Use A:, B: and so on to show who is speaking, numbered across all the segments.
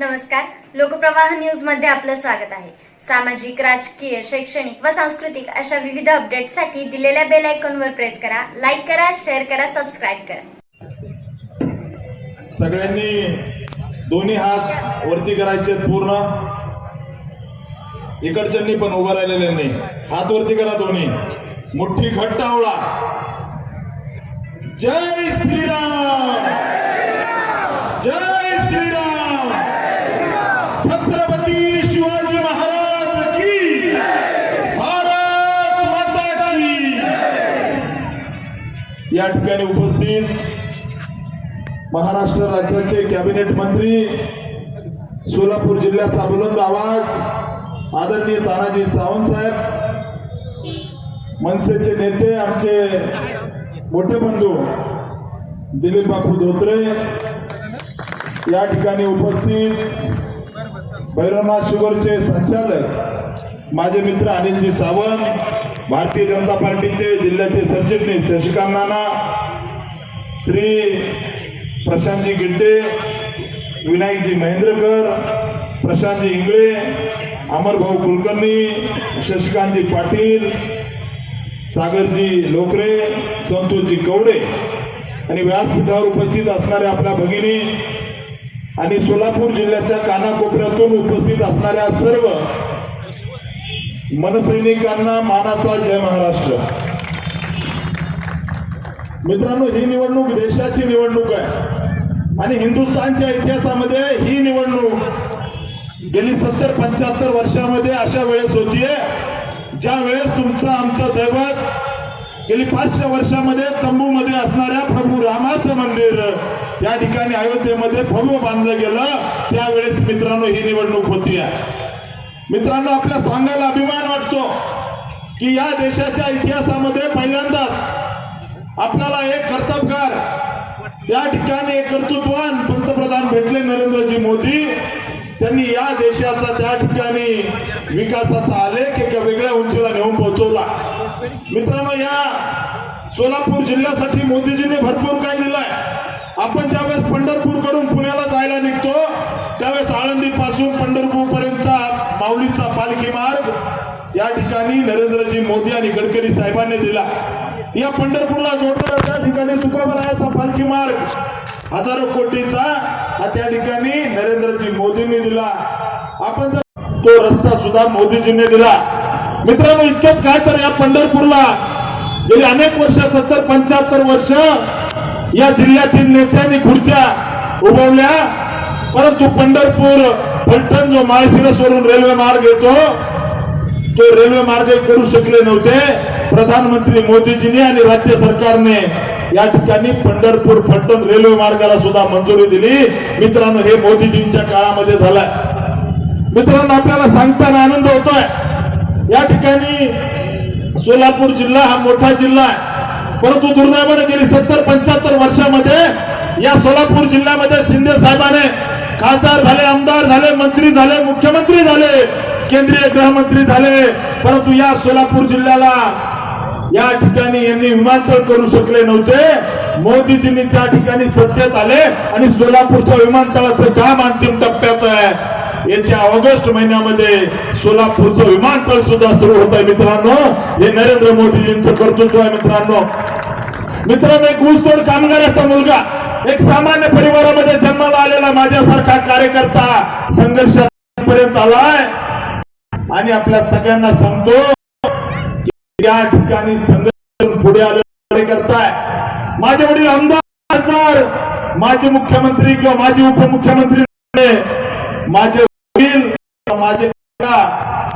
A: नमस्कार. लोकप्रवाह न्यूजमध्ये आपलं स्वागत आहे. सामाजिक राजकीय शैक्षणिक व सांस्कृतिक अशा विविध अपडेटसाठी दिलेल्या बेल आयकॉनवर प्रेस करा लाईक करा शेअर करा सबस्क्राईब करा.
B: सगळ्यांनी दोन्ही हात वरती करायचे पूर्ण. इकडच्यांनी पण उभं राहिलेल्यांनी हात वरती करा दोन्ही. मोठी घट्ट आवळा. जय श्रीराम जय श्रीराम छत्रपती शिवाजी महाराज की भारत माता की. या ठिकाणी उपस्थित महाराष्ट्र राज्याचे कॅबिनेट मंत्री सोलापूर जिल्ह्याचा बुलंद आवाज आदरणीय तानाजी सावंत साहेब मनसेचे नेते आमचे मोठे बंधू दिलीप बापू धोत्रे या ठिकाणी उपस्थित भैरवनाथ शुगरचे संचालक माझे मित्र अनिलजी सावंत भारतीय जनता पार्टीचे जिल्ह्याचे सरचिटणीस शशिकांत नाना श्री प्रशांतजी गिड्डे विनायकजी महेंद्रकर प्रशांतजी इंगळे अमरभाऊ कुलकर्णी शशिकांतजी पाटील सागरजी लोकरे संतोषजी कवडे आणि व्यासपीठावर उपस्थित असणाऱ्या आपल्या भगिनी आणि सोलापूर जिल्ह्याच्या कानाकोपऱ्यातून उपस्थित असणाऱ्या सर्व मनसैनिकांना मानाचा जय महाराष्ट्र. मित्रांनो ही निवडणूक देशाची निवडणूक आहे. आणि हिंदुस्थानच्या इतिहासामध्ये ही निवडणूक गेली सत्तर पंच्याहत्तर वर्षामध्ये अशा वेळेस होतीये ज्या वेळेस तुमचं आमचं दैवत गेली पाचशे वर्षामध्ये ज्या ठिकाणी अयोध्येमध्ये भव्य बांधलं गेलं त्यावेळेस मित्रांनो ही निवडणूक होती. मित्रांनो आपल्या सांगायला अभिमान वाटतो की या देशाच्या इतिहासामध्ये पहिल्यांदाच आपल्याला एक कर्तबगार या ठिकाणी एक कर्तृत्वान पंतप्रधान भेटले नरेंद्रजी मोदी. त्यांनी या देशाचा त्या ठिकाणी विकासाचा आलेख एका वेगळ्या उंचीला नेऊन पोहोचवला. मित्रांनो या सोलापूर जिल्ह्यासाठी मोदीजींनी भरपूर काय दिलंय? आपण ज्यावेळेस पंढरपूरकडून पुण्याला जायला निघतो त्यावेळेस आळंदी पासून पंढरपूर पर्यंतचा माऊलीचा पालखी मार्ग या ठिकाणी नरेंद्रजी मोदी आणि गडकरी साहेबांनी दिला. या पंढरपूरला जोडणारा त्या ठिकाणी तुकोबरायाचा पालखी मार्ग हजारो कोटीचा हा त्या ठिकाणी नरेंद्रजी मोदींनी दिला. आपण तो रस्ता सुद्धा मोदीजींनी दिला. मित्रांनो इतकंच काय तर या पंढरपूरला गेली अनेक वर्ष सत्तर पंच्याहत्तर वर्ष या जिल्ह्यातील नेत्यांनी खुर्च्या उभवल्या परंतु पंढरपूर फलटण जो माळशिरस वरून रेल्वे मार्ग येतो तो रेल्वे मार्ग करू शकले नव्हते. प्रधानमंत्री मोदीजींनी आणि राज्य सरकारने या ठिकाणी पंढरपूर फलटण रेल्वे मार्गाला सुद्धा मंजुरी दिली. मित्रांनो हे मोदीजींच्या काळामध्ये झालंय. मित्रांनो आपल्याला सांगताना आनंद होतोय. या ठिकाणी सोलापूर जिल्हा हा मोठा जिल्हा आहे. परंतु दुर्दैवाने गेली सत्तर पंच्याहत्तर वर्षामध्ये या सोलापूर जिल्ह्यामध्ये शिंदे साहेबाने खासदार झाले आमदार झाले मंत्री झाले मुख्यमंत्री झाले केंद्रीय गृहमंत्री झाले. परंतु या सोलापूर जिल्ह्याला या ठिकाणी यांनी विमानतळ करू शकले नव्हते. मोदीजींनी त्या ठिकाणी सत्तेत आले आणि सोलापूरच्या विमानतळाचं काम अंतिम टप्प्यात आहे. येत्या ऑगस्ट महिन्यामध्ये सोलापूरचं विमानतळ सुद्धा सुरू होत आहे मित्रांनो. हे नरेंद्र मोदीजींचं कर्तृत्व आहे मित्रांनो. मित्रांनो एक ऊसतोड कामगाराचा मुलगा एक सामान्य परिवारामध्ये जन्माला आलेला माझ्यासारखा कार्यकर्ता संघर्षापर्यंत आलाय. आणि आपल्या सगळ्यांना सांगतो या ठिकाणी संघर्ष पुढे आले करताय. माझे वडील आमदार माझे माजी मुख्यमंत्री किंवा माजी उपमुख्यमंत्री माझे माझे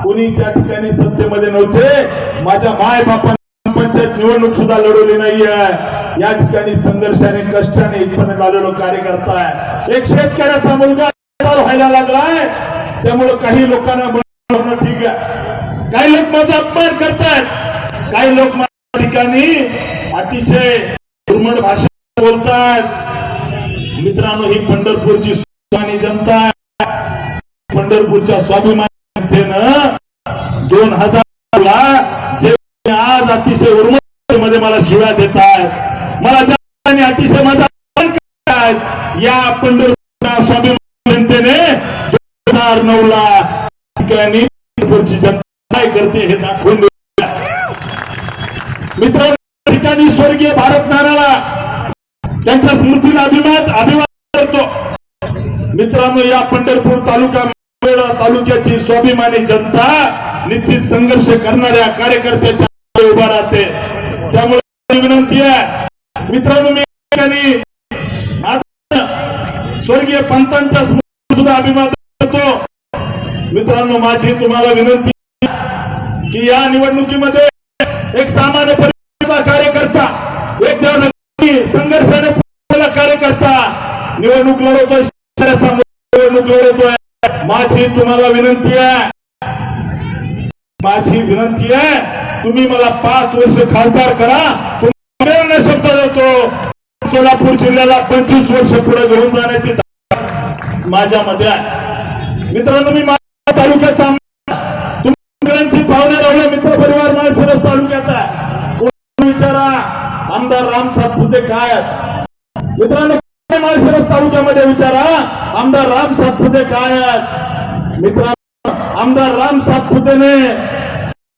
B: कोणी त्या ठिकाणी सत्तेमध्ये नव्हते. माझ्या माय बापांनी पंचायत निवडणूक सुद्धा लढवली नाहीये. या ठिकाणी संघर्षाने कष्टाने इथपर्यंत आलेलो कार्यकर्ता आहे. एक शेतकऱ्याचा मुलगा व्हायला लागलाय. त्यामुळे काही लोकांना होणं ठीक आहे. काही लोक माझा अपमान करतायत. काही लोक माझ्या ठिकाणी अतिशय दुर्मळ भाषा बोलतायत. मित्रांनो ही पंढरपूरची स्वाभिमानी जनता आहे. पंढरपूरच्या स्वाभिमानी दोन हजार जे आज अतिशय उर्मळमध्ये मला शिव्या देत आहेत मला ज्या अतिशय माझा या पंढरपूर स्वाभिमानी जनतेने हजार नऊ ला ठिकाणी पंढरपूरची जनता काय करते हे दाखवून मित्रांनो ठिकाणी स्वर्गीय भारत नाराला त्यांच्या स्मृतीला अभिमान अभिमान करतो. मित्रांनो या पंढरपूर तालुका मंगळवेढा तालुक्याची स्वाभिमानी जनता निश्चित संघर्ष करणाऱ्या कार्यकर्त्याच्या उभा राहते. त्यामुळे विनंती आहे मित्रांनो मी स्वर्गीय पंतांच्या सुद्धा अभिमान करतो. मित्रांनो माझी तुम्हाला विनंती की या निवडणुकीमध्ये एक सामान्य परिवाराचा कार्यकर्ता एक देवनागरी संघर्षाने कार्यकर्ता निवडणूक लढवतोय शेतकऱ्याचा निवडणूक लढवतोय. माझी तुम्हाला विनंती आहे. माझी विनंती आहे तुम्ही मला पाच वर्ष खासदार करा. तुम्हाला शब्द देतो. सोलापूर जिल्ह्याला पंचवीस वर्ष पुढे घेऊन जाण्याची माझ्यामध्ये आहे. मित्रांनो मी माझ्या तालुक्याचा तुमची पाहुणे राहुल्या मित्र परिवार माळशिरस तालुक्यात आहे. विचारा आमदार राम सातपुते काय आहेत? मित्रांनो माळशिरस तालुक्यामध्ये विचारा. आमदार राम सातपुते काय आहेत? मित्रांनो आमदार राम सातपुतेने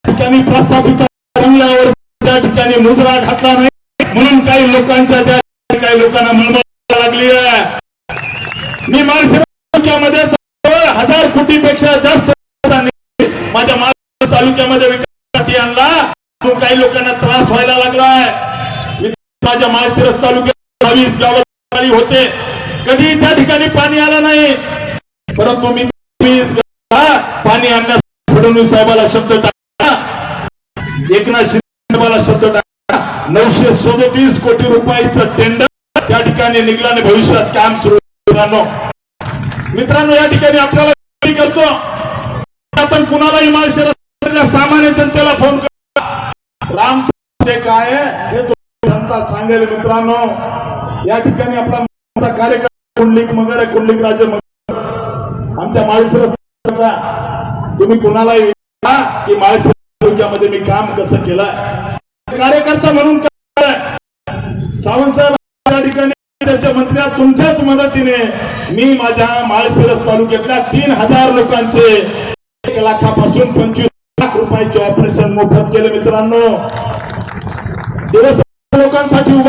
B: ठिकाणी प्रस्थापित रंगल्यावर त्या ठिकाणी मुजरा घातला नाही. म्हणून काही लोकांच्या त्या काही लोकांना मळमळ लागली आहे. मी माळशिरस तालुक्यामध्ये जवळ हजार कोटीपेक्षा जास्त माझ्या माळशिरस तालुक्यामध्ये विकासासाठी आणला. काही लोकांना त्रास व्हायला लागलाय माझ्या माळशिरस तालुक्यात बावीस गावात होते. कधी त्या ठिकाणी पाणी आलं नाही. परंतु मी पाणी आणण्यास फडणवीस साहेबाला शब्द टाकला. एकनाथ शिंदेला शब्द टाकला. नऊशे सदतीस कोटी रुपयाचं टेंडर त्या ठिकाणी निघल्याने भविष्यात काम सुरू मित्रांनो मित्रांनो या ठिकाणी आपल्याला करतो आपण कुणालाही माणसे सामान्य जनतेला फोन करा. राम ते काय हे सांगेल मित्रांनो. या ठिकाणी आपला कार्यक्रम कुंडलिक मगर आहे कुंडलिक राज्य मगर आमच्या माळेसर तुम्ही कुणालाही विचारा की माळशिरस तालुक्यामध्ये मी काम कसं केलं कार्यकर्ता म्हणून सावंत साहेब या ठिकाणी त्याच्या मंत्र्या तुमच्याच मदतीने मी माझ्या माळशिरस तालुक्यातल्या तीन हजार लोकांचे एक लाखापासून पंचवीस लाख रुपयाचे ऑपरेशन मोफत केले मित्रांनो. दिवस लोकांसाठी उभा